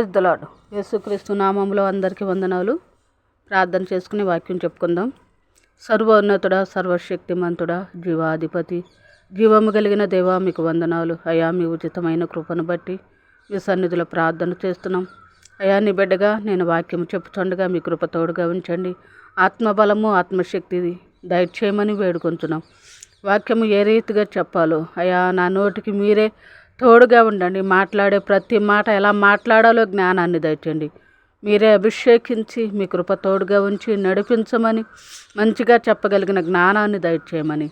Praise దలాడు యేసుక్రీస్తు నామంలో అందరికీ వందనాలు. ప్రార్థన చేసుకుని వాక్యం చెప్పుకుందాం. సర్వోన్నతుడ సర్వశక్తిమంతుడ జీవాధిపతి జీవము కలిగిన దేవా మీకు వందనాలు. అయా మీ ఉచితమైన కృపను బట్టి మీ సన్నిధిలో ప్రార్థన చేస్తున్నాం. అయా నీ బిడ్డగా నేను వాక్యం చెప్పుతుండగా మీ కృప తోడుగా ఉంచండి. ఆత్మబలము ఆత్మశక్తి దయచేయమని వేడుకొంచున్నాం. వాక్యము ఏ రీతిగా చెప్పాలో అయా నా నోటికి మీరే తోడుగా ఉండండి. మాట్లాడే ప్రతి మాట ఎలా మాట్లాడాలో జ్ఞానాన్ని దయచండి మీరే అభిషేకించి మీ కృప తోడుగా ఉంచి నడిపించమని మంచిగా చెప్పగలిగిన జ్ఞానాన్ని దయచేయమని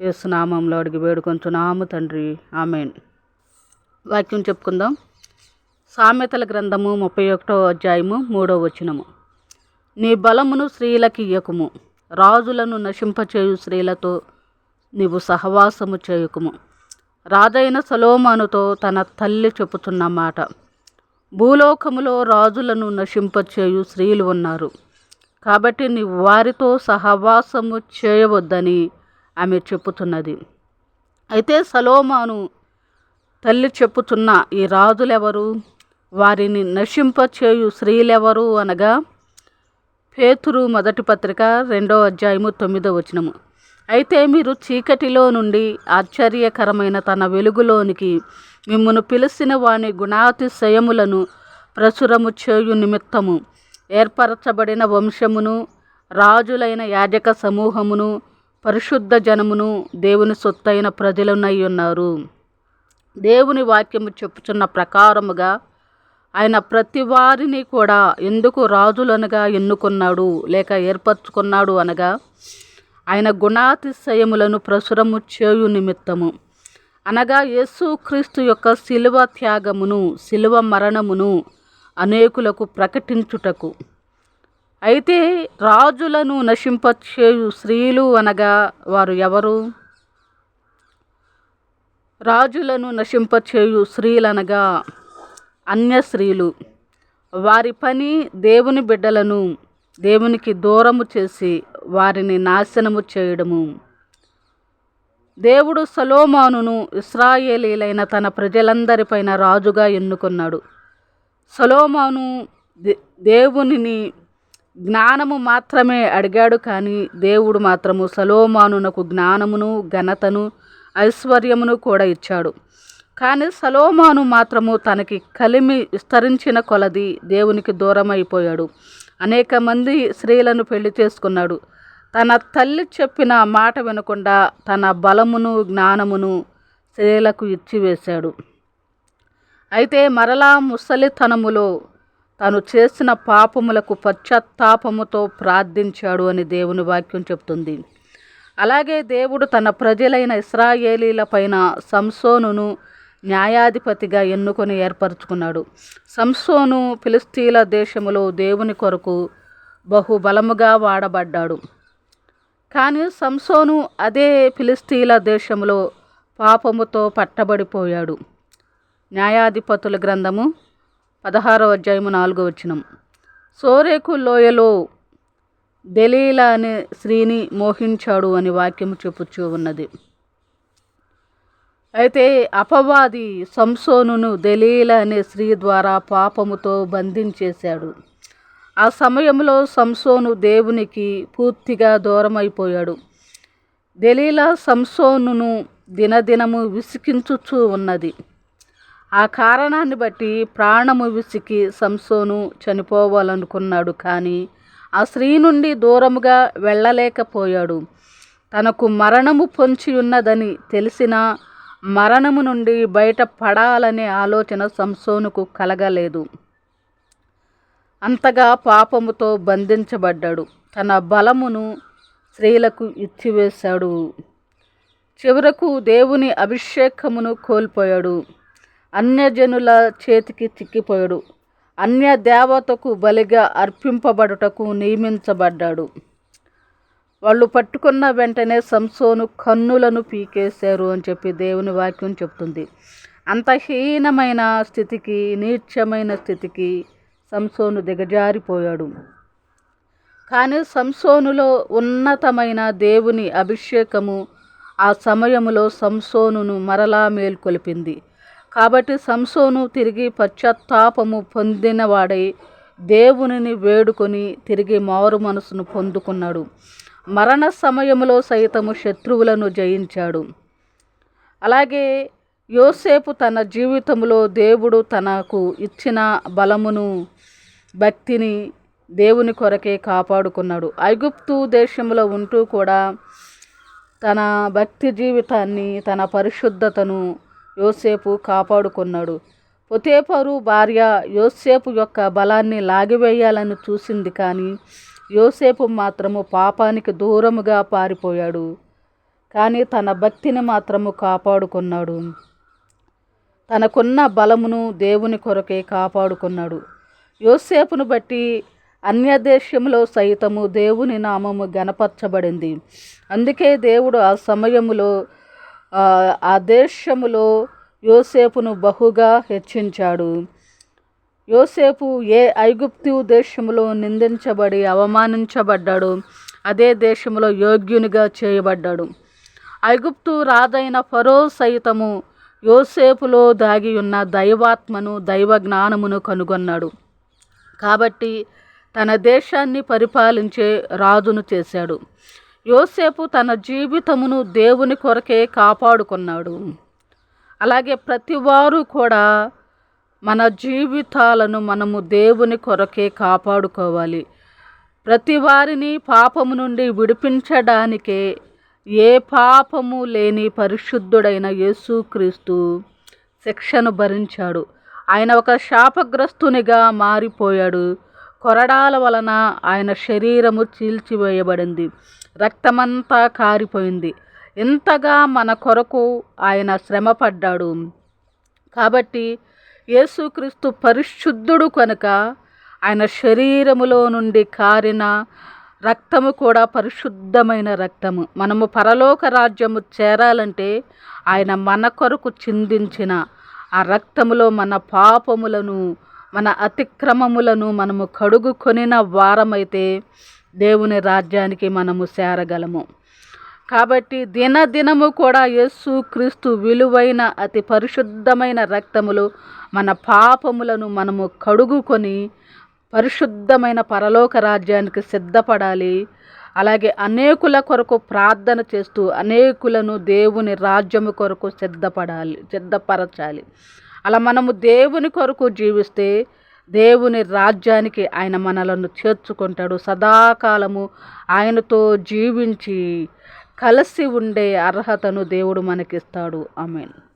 యేసునామంలో అడిగి వేడుకొంచున్నాము తండ్రి. ఆమెన్. వాక్యం చెప్పుకుందాం. సామెతల గ్రంథము ముప్పై ఒకటో అధ్యాయము మూడో వచనము. నీ బలమును స్త్రీలకి ఇయ్యకుము. రాజులను నశింపచేయు స్త్రీలతో నీవు సహవాసము చేయకుము. రాజైన సలోమానుతో తన తల్లి చెబుతున్న మాట. భూలోకములో రాజులను నశింపచేయు స్త్రీలు ఉన్నారు. కాబట్టి నీవు వారితో సహవాసము చేయవద్దని ఆమె చెప్పుతున్నది అయితే సలోమాను తల్లి చెప్పుతున్న ఈ రాజులెవరు? వారిని నశింపచేయు స్త్రీలెవరు అనగా? పేతురు మొదటి పత్రిక రెండో అధ్యాయము తొమ్మిదో వచనము. అయితే మీరు చీకటిలో నుండి ఆశ్చర్యకరమైన తన వెలుగులోనికి మిమ్మను పిలిచిన వాని గుణాతిశయములను ప్రచురము చేయు నిమిత్తము. ఏర్పరచబడిన వంశమును రాజులైన యాజక సమూహమును పరిశుద్ధ జనమును దేవుని సొత్తైన ప్రజలునై ఉన్నారు. దేవుని వాక్యము చెప్పుచున్న ప్రకారముగా ఆయన ప్రతి వారిని కూడా ఎందుకు రాజులనగా ఎన్నుకున్నాడు లేక ఏర్పరచుకున్నాడు అనగా ఆయన గుణాతిశయములను ప్రసురము చేయు నిమిత్తము. అనగా యేసుక్రీస్తు యొక్క శిలువ త్యాగమును శిలువ మరణమును అనేకులకు ప్రకటించుటకు. అయితే రాజులను నశింపచేయు స్త్రీలు అనగా వారు ఎవరు? రాజులను నశింపచేయు స్త్రీలనగా అన్య స్త్రీలు. వారి పని దేవుని బిడ్డలను దేవునికి దూరము చేసి వారిని నాశనము చేయడము. దేవుడు సలోమానును ఇస్రాయేలీలైన తన ప్రజలందరిపైన రాజుగా ఎన్నుకున్నాడు. సలోమాను దేవునిని జ్ఞానము మాత్రమే అడిగాడు కానీ దేవుడు మాత్రము సలోమానునకు జ్ఞానమును ఘనతను ఐశ్వర్యమును కూడా ఇచ్చాడు. కానీ సలోమాను మాత్రము తనకి కలిమి విస్తరించిన కొలది దేవునికి దూరమైపోయాడు. అనేక మంది స్త్రీలను పెళ్ళి చేసుకున్నాడు. తన తల్లి చెప్పిన మాట వినకుండా తన బలమును జ్ఞానమును స్త్రీలకు ఇచ్చివేశాడు. అయితే మరలా ముసలితనములో తను చేసిన పాపములకు పశ్చాత్తాపముతో ప్రార్థించాడు అని దేవుని వాక్యం చెప్తుంది. అలాగే దేవుడు తన ప్రజలైన ఇస్రాయేలీల పైన సంసోనును న్యాయాధిపతిగా ఎన్నుకొని ఏర్పరచుకున్నాడు. సంసోను ఫిలిస్తీన్ల దేశములో దేవుని కొరకు బహుబలముగా వాడబడ్డాడు. కానీ సంసోను అదే ఫిలిస్తీన్ల దేశంలో పాపముతో పట్టబడిపోయాడు. న్యాయాధిపతుల గ్రంథము పదహారో అధ్యాయము నాలుగో వచనం. సోరేకు లోయలో దెలీలా అనే స్త్రీని మోహించాడు అని వాక్యము చెప్పుచూ ఉన్నది. అయితే అపవాది సంసోనును దలీల అనే స్త్రీ ద్వారా పాపముతో బంధించేశాడు. ఆ సమయంలో సంసోను దేవునికి పూర్తిగా దూరమైపోయాడు. దెలీలా సంసోనును దినదినము విసికించుచూ ఉన్నది. ఆ కారణాన్ని బట్టి ప్రాణము విసికి సంసోను చనిపోవాలనుకున్నాడు కానీ ఆ స్త్రీ నుండి దూరముగా వెళ్ళలేకపోయాడు. తనకు మరణము పొంచి ఉన్నదని తెలిసిన మరణము నుండి బయటపడాలనే ఆలోచన సంసోనుకు కలగలేదు. అంతగా పాపముతో బంధించబడ్డాడు. తన బలమును స్త్రీలకు ఇచ్చివేశాడు. చివరకు దేవుని అభిషేకమును కోల్పోయాడు. అన్యజనుల చేతికి చిక్కిపోయాడు. అన్య దేవతకు బలిగా అర్పింపబడుటకు నియమించబడ్డాడు. వాళ్ళు పట్టుకున్న వెంటనే సంసోను కన్నులను పీకేశారు అని చెప్పి దేవుని వాక్యం చెప్తుంది. అంత హీనమైన స్థితికి నీచమైన స్థితికి సంసోను దిగజారిపోయాడు. కానీ సంసోనులో ఉన్నతమైన దేవుని అభిషేకము ఆ సమయములో సంసోనును మరలా మేల్కొలిపింది. కాబట్టి సంసోను తిరిగి పశ్చాత్తాపము పొందినవాడై దేవునిని వేడుకొని తిరిగి మారు మనసును పొందుకున్నాడు. మరణ సమయంలో సైతము శత్రువులను జయించాడు. అలాగే యోసేపు తన జీవితంలో దేవుడు తనకు ఇచ్చిన బలమును భక్తిని దేవుని కొరకే కాపాడుకున్నాడు. ఐగుప్తు దేశంలో ఉంటూ కూడా తన భక్తి జీవితాన్ని తన పరిశుద్ధతను యోసేపు కాపాడుకున్నాడు. పొతేపరు భార్య యోసేపు యొక్క బలాన్ని లాగివేయాలని చూసింది కానీ యోసేపు మాత్రము పాపానికి దూరముగా పారిపోయాడు. కానీ తన భక్తిని మాత్రము కాపాడుకున్నాడు. తనకున్న బలమును దేవుని కొరకే కాపాడుకున్నాడు. యోసేపును బట్టి అన్య సైతము దేవుని నామము గనపరచబడింది అందుకే దేవుడు ఆ సమయములో ఆ దేశములో యోసేపును బహుగా హెచ్చించాడు. యోసేపు ఏ ఐగుప్తు దేశంలో నిందించబడి అవమానించబడ్డాడు అదే దేశంలో యోగ్యునిగా చేయబడ్డాడు. ఐగుప్తు రాజైన ఫరో సైతము యోసేపులో దాగి ఉన్న దైవాత్మను దైవ జ్ఞానమును కనుగొన్నాడు. కాబట్టి తన దేశాన్ని పరిపాలించే రాజును చేశాడు. యోసేపు తన జీవితమును దేవుని కొరకే కాపాడుకున్నాడు. అలాగే ప్రతివారు కూడా మన జీవితాలను మనము దేవుని కొరకే కాపాడుకోవాలి. ప్రతి వారిని పాపము నుండి విడిపించడానికే ఏ పాపము లేని పరిశుద్ధుడైన యేసుక్రీస్తు శిక్షను భరించాడు. ఆయన ఒక శాపగ్రస్తునిగా మారిపోయాడు. కొరడాల వలన ఆయన శరీరము చీల్చివేయబడింది. రక్తమంతా కారిపోయింది. ఇంతగా మన కొరకు ఆయన శ్రమపడ్డాడు. కాబట్టి యేసుక్రీస్తు పరిశుద్ధుడు కనుక ఆయన శరీరములో నుండి కారిన రక్తము కూడా పరిశుద్ధమైన రక్తము. మనము పరలోక రాజ్యము చేరాలంటే ఆయన మన కొరకు చిందించిన ఆ రక్తములో మన పాపములను మన అతిక్రమములను మనము కడుగుకొనిన వారమైతే దేవుని రాజ్యానికి మనము చేరగలము. కాబట్టి దినదినము కూడా యేసు క్రీస్తు విలువైన అతి పరిశుద్ధమైన రక్తములు మన పాపములను మనము కడుగుకొని పరిశుద్ధమైన పరలోక రాజ్యానికి సిద్ధపడాలి. అలాగే అనేకుల కొరకు ప్రార్థన చేస్తూ అనేకులను దేవుని రాజ్యము కొరకు సిద్ధపడాలి సిద్ధపరచాలి. అలా మనము దేవుని కొరకు జీవిస్తే దేవుని రాజ్యానికి ఆయన మనలను చేర్చుకుంటాడు. సదాకాలము ఆయనతో జీవించి కలిసి ఉండే అర్హతను దేవుడు మనకిస్తాడు. ఆమెన్.